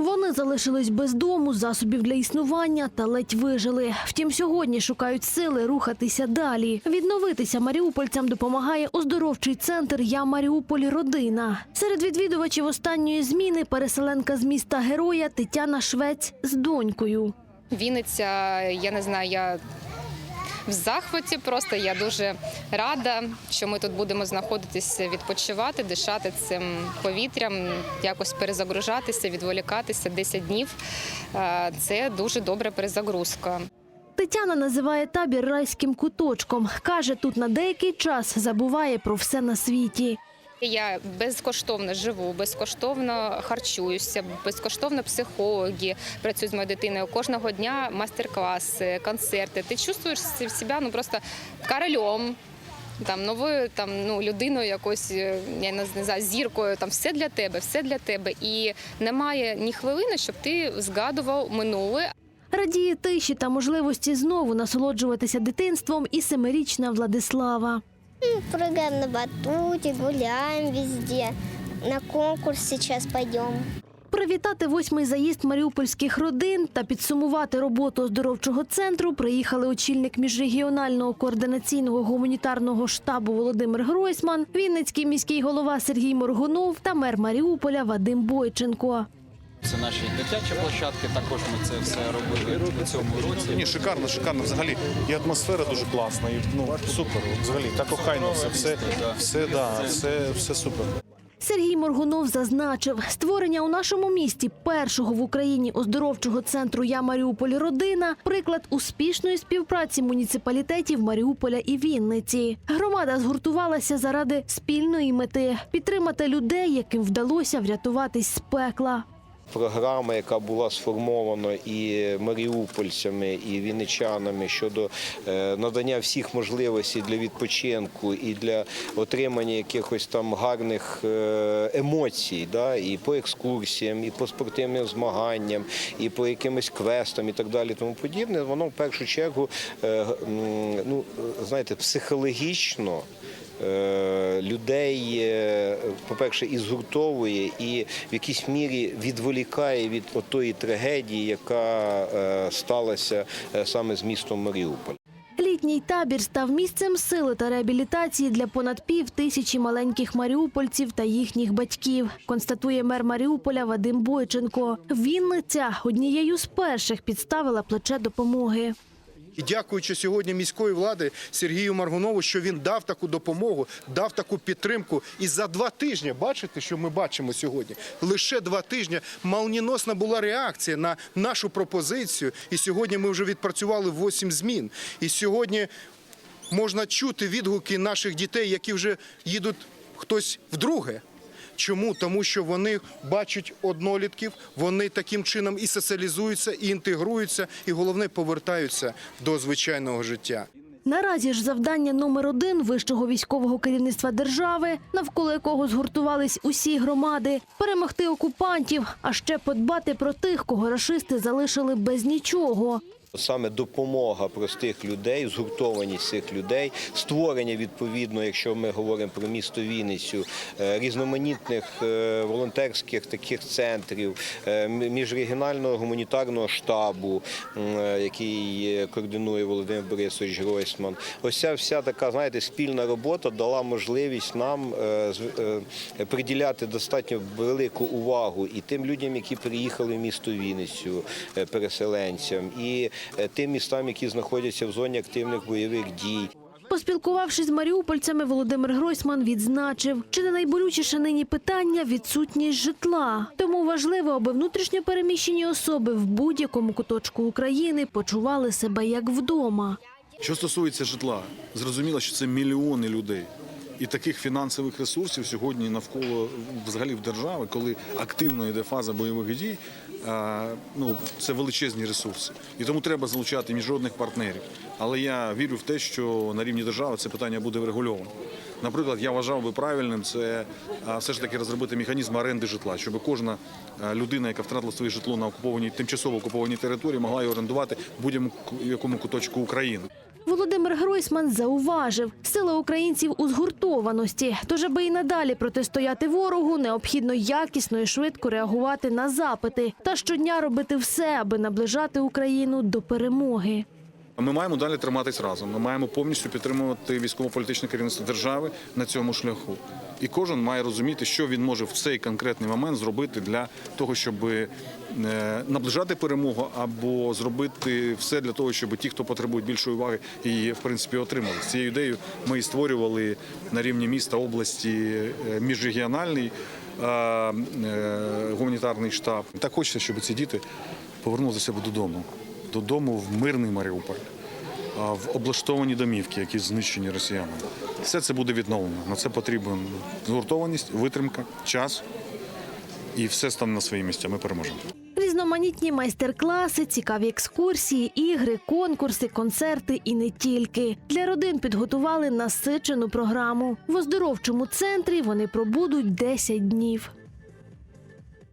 Вони залишились без дому, засобів для існування та ледь вижили. Втім, сьогодні шукають сили рухатися далі. Відновитися маріупольцям допомагає оздоровчий центр Я Маріуполь Родина. Серед відвідувачів останньої зміни переселенка з міста Героя Тетяна Швець з донькою. Вінниця, я не знаю, я в захваті просто. Я дуже рада, що ми тут будемо знаходитися, відпочивати, дишати цим повітрям, якось перезагружатися, відволікатися 10 днів. Е, Це дуже добра перезагрузка. Тетяна називає табір райським куточком. Каже, тут на деякий час забуває про все на світі. Я безкоштовно живу, безкоштовно харчуюся, безкоштовно психологи працюють з моєю дитиною. Кожного дня майстер-класи, концерти. Ти чувствуєш себе ну просто королем. Там новою там ну людиною, якось е, я не знаю, зіркою. Там все для тебе, все для тебе. І немає ні хвилини, щоб ти згадував минуле. Радіє тиші та можливості знову насолоджуватися дитинством і семирічна Владислава. Прыгаем на батуте, гуляем везде. На конкурс сейчас пойдем. Привітати восьмий заїзд маріупольських родин та підсумувати роботу оздоровчого центру приїхали очільник міжрегіонального координаційного гуманітарного штабу Володимир Гройсман, Вінницький міський голова Сергій Моргунов та мер Маріуполя Вадим Бойченко. Це наші дитячі площадки. Також ми це все робили у цьому році. Ні, шикарно, шикарно. Взагалі і атмосфера дуже класна. І, ну супер. Взагалі так охайно все, все, все, да, все, все супер. Сергій Моргунов зазначив, створення у нашому місті першого в Україні оздоровчого центру Я Маріуполь Родина приклад успішної співпраці муніципалітетів Маріуполя і Вінниці. Громада згуртувалася заради спільної мети підтримати людей, яким вдалося врятуватись з пекла. Програма, яка була сформована і маріупольцями, і вінничанами щодо е, надання всіх можливостей для відпочинку і для отримання якихось там гарних е, емоцій, да, і по екскурсіям, і по спортивним змаганням, і по якимось квестам, і так далі, тому подібне, воно в першу чергу, е, ну знаєте, психологічно людей, е, по-перше, і згуртовує, і в якійсь мірі відволікає від отої трагедії, яка е, сталася е, саме з містом Маріуполь. Літній табір став місцем сили та реабілітації для понад пів тисячі маленьких маріупольців та їхніх батьків, констатує мер Маріуполя Вадим Бойченко. Вінниця однією з перших підставила плече допомоги. І дякуючи сьогодні міської влади Сергію Маргунову, що він дав таку допомогу, дав таку підтримку. І за два тижні, бачите, що ми бачимо сьогодні? Лише два тижні молніносна була реакція на нашу пропозицію. І сьогодні ми вже відпрацювали 8 змін. І сьогодні можна чути відгуки наших дітей, які вже їдуть хтось вдруге. Чому? Тому що вони бачать однолітків, вони таким чином і соціалізуються, і інтегруються, і головне повертаються до звичайного життя. Наразі ж завдання номер один вищого військового керівництва держави, навколо якого згуртувались усі громади, перемогти окупантів, а ще подбати про тих, кого рашисти залишили без нічого. Саме допомога простих людей, згуртованість цих людей, створення відповідно, якщо ми говоримо про місто Вінницю, е, різноманітних е, волонтерських таких центрів, е, міжрегіонального гуманітарного штабу, який координує Володимир Борисович Гройсман. Ось вся така, знаєте, спільна робота дала можливість нам приділяти достатньо велику увагу і тим людям, які приїхали в місто Вінницю, переселенцям, і тим містам, які знаходяться в зоні активних бойових дій. Поспілкувавшись з маріупольцями, Володимир Гройсман відзначив, чи не найболючіше нині питання відсутність житла. Тому важливо, аби внутрішньо переміщені особи в будь-якому куточку України почували себе як вдома. Що стосується житла, зрозуміло, що це мільйони людей. І таких фінансових ресурсів сьогодні навколо взагалі в держави, коли активно йде фаза бойових дій, ну це величезні ресурси. І тому треба залучати міжнародних партнерів. Але я вірю в те, що на рівні держави це питання буде врегульовано. Наприклад, я вважав би правильним це все ж таки розробити механізм оренди житла, щоб кожна людина, яка втратила своє житло на окупованій тимчасово окупованій території, могла його орендувати в будь-якому куточку України. Володимир Гройсман зауважив, сила українців у згуртованості. Тож, аби і надалі протистояти ворогу, необхідно якісно і швидко реагувати на запити та щодня робити все, аби наближати Україну до перемоги. Ми маємо далі триматись разом. Ми маємо повністю підтримувати військово-політичне керівництво держави на цьому шляху. І кожен має розуміти, що він може в цей конкретний момент зробити для того, щоб е, наближати перемогу або зробити все для того, щоб ті, хто потребує більшої уваги, її в принципі отримали. З цією ідеєю ми і створювали на рівні міста області е, міжрегіональний е, гуманітарний штаб. Так хочеться, щоб ці діти повернулися додому, додому в мирний Маріуполь, в облаштовані домівки, які знищені росіянами. Все це буде відновлено. На це потрібна згуртованість, витримка, час, і все стане на свої місця. Ми переможемо. Різноманітні майстер-класи, цікаві екскурсії, ігри, конкурси, концерти і не тільки. Для родин підготували насичену програму. В оздоровчому центрі вони пробудуть 10 днів.